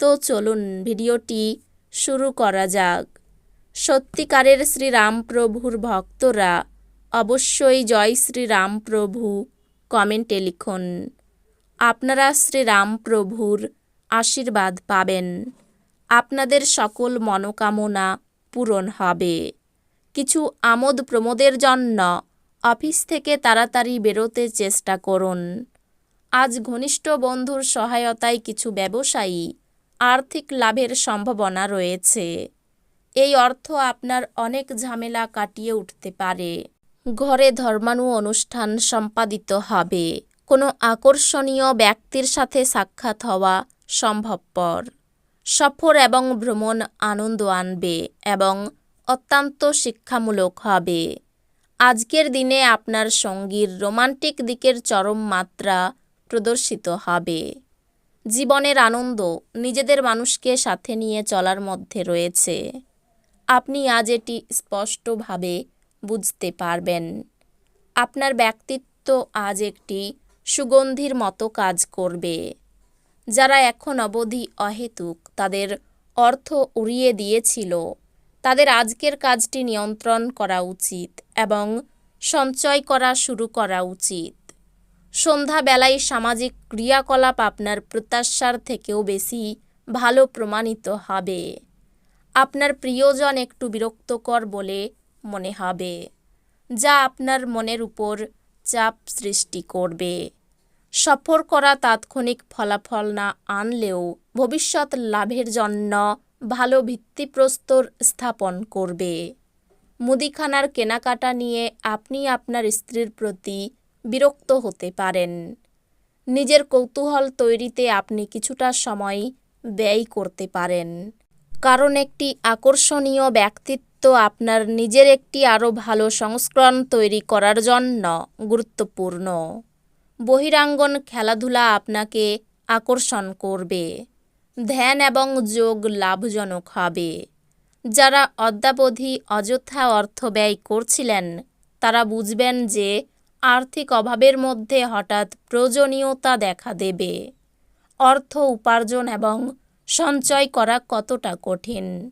তো চলুন ভিডিওটি শুরু করা যাক। সত্যিকারের শ্রীরামপ্রভুর ভক্তরা অবশ্যই জয় শ্রীরামপ্রভু কমেন্টে লিখুন। আপনারা শ্রীরামপ্রভুর আশীর্বাদ পাবেন। আপনাদের সকল মনোকামনা পূরণ হবে। কিছু আমোদ প্রমোদের জন্য অফিস থেকে তাড়াতাড়ি বেরোতে চেষ্টা করুন। আজ ঘনিষ্ঠ বন্ধুর সহায়তায় কিছু ব্যবসায়ী আর্থিক লাভের সম্ভাবনা রয়েছে। এই অর্থ আপনার অনেক ঝামেলা কাটিয়ে উঠতে পারে। ঘরে ধর্মাণু অনুষ্ঠান সম্পাদিত হবে। কোনো আকর্ষণীয় ব্যক্তির সাথে সাক্ষাৎ হওয়া সম্ভবপর। সফর এবং ভ্রমণ আনন্দ আনবে এবং অত্যন্ত শিক্ষামূলক হবে। আজকের দিনে আপনার সঙ্গীর রোমান্টিক দিকের চরম মাত্রা প্রদর্শিত হবে। জীবনের আনন্দ নিজেদের মানুষকে সাথে নিয়ে চলার মধ্যে রয়েছে। আপনি আজ এটি স্পষ্টভাবে বুঝতে পারবেন। আপনার ব্যক্তিত্ব আজ একটি সুগন্ধির মতো কাজ করবে। যারা এখন অবধি অহেতুক, তাদের অর্থ উড়িয়ে দিয়েছিল। তাদের আজকের কাজটি নিয়ন্ত্রণ করা উচিত এবং সঞ্চয় করা শুরু করা উচিত। সন্ধ্যাবেলায় সামাজিক ক্রিয়াকলাপ আপনার প্রত্যাশার থেকেও বেশি ভালো প্রমাণিত হবে। আপনার প্রিয়জন একটু বিরক্তকর বলে মনে হবে, যা আপনার মনের উপর চাপ সৃষ্টি করবে। সফর করা তাৎক্ষণিক ফলাফল না আনলেও ভবিষ্যৎ লাভের জন্য ভালো ভিত্তিপ্রস্তর স্থাপন করবে। মুদিখানার কেনাকাটা নিয়ে আপনি আপনার স্ত্রীর প্রতি বিরক্ত হতে পারেন। নিজের কৌতূহল তৈরিতে আপনি কিছুটা সময় ব্যয় করতে পারেন। কারণ একটি আকর্ষণীয় ব্যক্তিত্ব আপনার নিজের একটি আরও ভালো সংস্করণ তৈরি করার জন্য গুরুত্বপূর্ণ। বহিরাঙ্গন খেলাধুলা আপনাকে আকর্ষণ করবে। ধ্যান এবং যোগ লাভজনক হবে। যারা অদ্যাবধি অযথা অর্থ ব্যয় করছিলেন, তারা বুঝবেন যে আর্থিক অভাবের মধ্যে হঠাৎ প্রয়োজনীয়তা দেখা দেবে। অর্থ উপার্জন এবং সঞ্চয় করা কতটা কঠিন?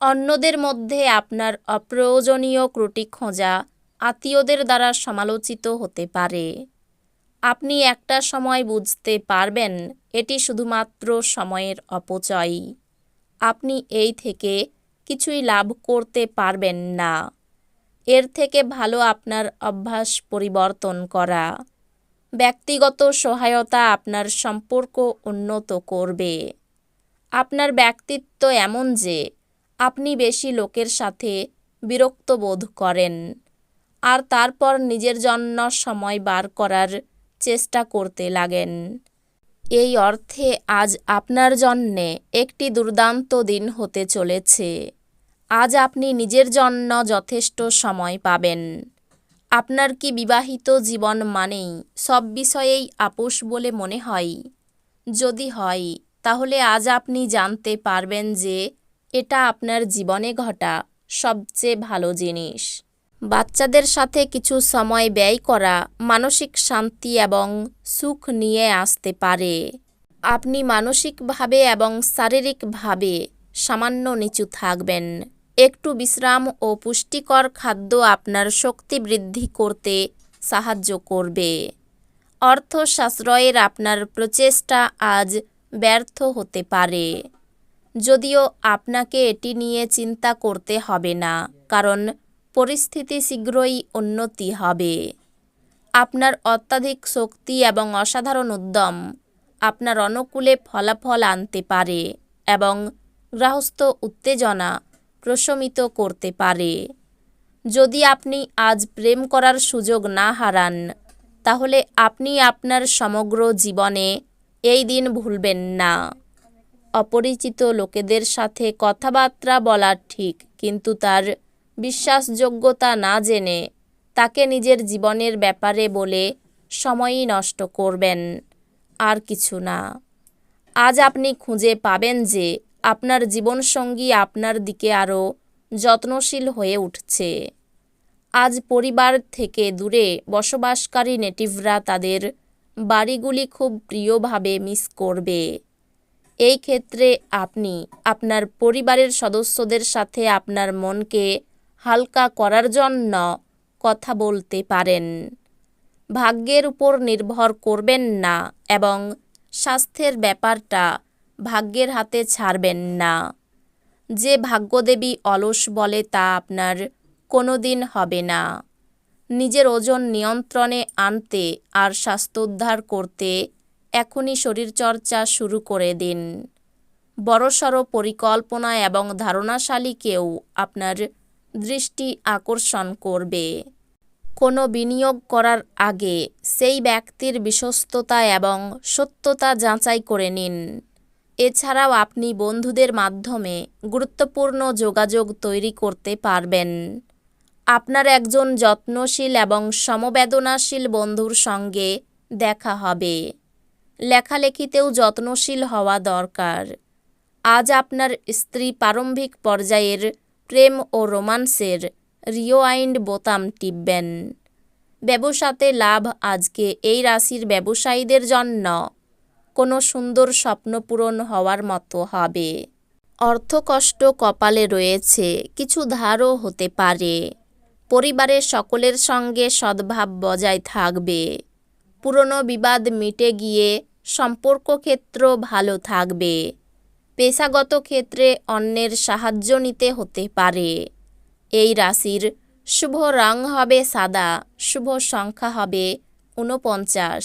অন্যদের মধ্যে আপনার অপ্রয়োজনীয় ত্রুটি খোঁজা আত্মীয়দের দ্বারা সমালোচিত হতে পারে। আপনি একটা সময় বুঝতে পারবেন এটি শুধুমাত্র সময়ের অপচয়। আপনি এই থেকে কিছুই লাভ করতে পারবেন না। এর থেকে ভালো আপনার অভ্যাস পরিবর্তন করা। ব্যক্তিগত সহায়তা আপনার সম্পর্ক উন্নত করবে। আপনার ব্যক্তিত্ব এমন যে, আপনি বেশি লোকের সাথে বিরক্ত বোধ করেন। আর তারপর নিজের জন্য সময় বার করার চেষ্টা করতে লাগেন। এই অর্থে আজ আপনার জন্যে একটি দুর্দান্ত দিন হতে চলেছে। আজ আপনি নিজের জন্য যথেষ্ট সময় পাবেন। আপনার কি বিবাহিত জীবন মানেই সব বিষয়েই আপোষ বলে মনে হয়? যদি হয়, তাহলে আজ আপনি জানতে পারবেন যে এটা আপনার জীবনে ঘটা সবচেয়ে ভালো জিনিস। বাচ্চাদের সাথে কিছু সময় ব্যয় করা মানসিক শান্তি এবং সুখ নিয়ে আসতে পারে। আপনি মানসিকভাবে এবং শারীরিকভাবে সামান্য নিচু থাকবেন। একটু বিশ্রাম ও পুষ্টিকর খাদ্য আপনার শক্তি বৃদ্ধি করতে সাহায্য করবে। অর্থ সাশ্রয়ের আপনার প্রচেষ্টা আজ ব্যর্থ হতে পারে। যদিও আপনাকে এটি নিয়ে চিন্তা করতে হবে না, কারণ পরিস্থিতি শীঘ্রই উন্নতি হবে। আপনার অত্যাধিক শক্তি এবং অসাধারণ উদ্যম আপনার অনুকূলে ফলাফল আনতে পারে এবং গৃহস্থ উত্তেজনা প্রশমিত করতে পারে। যদি আপনি আজ প্রেম করার সুযোগ না হারান, তাহলে আপনি আপনার সমগ্র জীবনে এই দিন ভুলবেন না। অপরিচিত লোকেদের সাথে কথাবার্তা বলা ঠিক, কিন্তু তার বিশ্বাসযোগ্যতা না জেনে তাকে নিজের জীবনের ব্যাপারে বলে সময়ই নষ্ট করবেন। আর কিছু না। আজ আপনি খুঁজে পাবেন যে আপনার জীবনসঙ্গী আপনার দিকে আরও যত্নশীল হয়ে উঠছে। আজ পরিবার থেকে দূরে বসবাসকারী নেটিভরা তাদের বাড়িগুলি খুব প্রিয়ভাবে মিস করবে। এই ক্ষেত্রে আপনি আপনার পরিবারের সদস্যদের সাথে আপনার মনকে হালকা করার জন্য কথা বলতে পারেন। ভাগ্যের উপর নির্ভর করবেন না এবং স্বাস্থ্যের ব্যাপারটা ভাগ্যের হাতে ছাড়বেন না। যে ভাগ্যদেবী অলস বলে তা আপনার কোনো দিন হবে না। নিজের ওজন নিয়ন্ত্রণে আনতে আর স্বাস্থ্যোদ্ধার করতে এখনই শরীরচর্চা শুরু করে দিন। বড়সড় পরিকল্পনা এবং ধারণাশালী কেউ আপনার দৃষ্টি আকর্ষণ করবে। কোনো বিনিয়োগ করার আগে সেই ব্যক্তির বিশ্বস্ততা এবং সত্যতা যাচাই করে নিন। এছাড়াও আপনি বন্ধুদের মাধ্যমে গুরুত্বপূর্ণ যোগাযোগ তৈরি করতে পারবেন। আপনার একজন যত্নশীল এবং সমবেদনাশীল বন্ধুর সঙ্গে দেখা হবে। লেখালেখিতেও যত্নশীল হওয়া দরকার। আজ আপনার স্ত্রী প্রারম্ভিক পর্যায়ের প্রেম ও রোমান্সের রিওয়াইন্ড বোতাম টিপবেন। ব্যবসাতে লাভ আজকে এই রাশির ব্যবসায়ীদের জন্য। কোনো সুন্দর স্বপ্ন পূরণ হওয়ার মতো হবে। অর্থকষ্ট কপালে রয়েছে, কিছু ধারও হতে পারে। পরিবারের সকলের সঙ্গে সদ্ভাব বজায় থাকবে। পুরনো বিবাদ মিটে গিয়ে সম্পর্ক ক্ষেত্র ভালো থাকবে। পেশাগত ক্ষেত্রে অন্যের সাহায্য নিতে হতে পারে। এই রাশির শুভ রং হবে সাদা, শুভ সংখ্যা হবে ঊনপঞ্চাশ।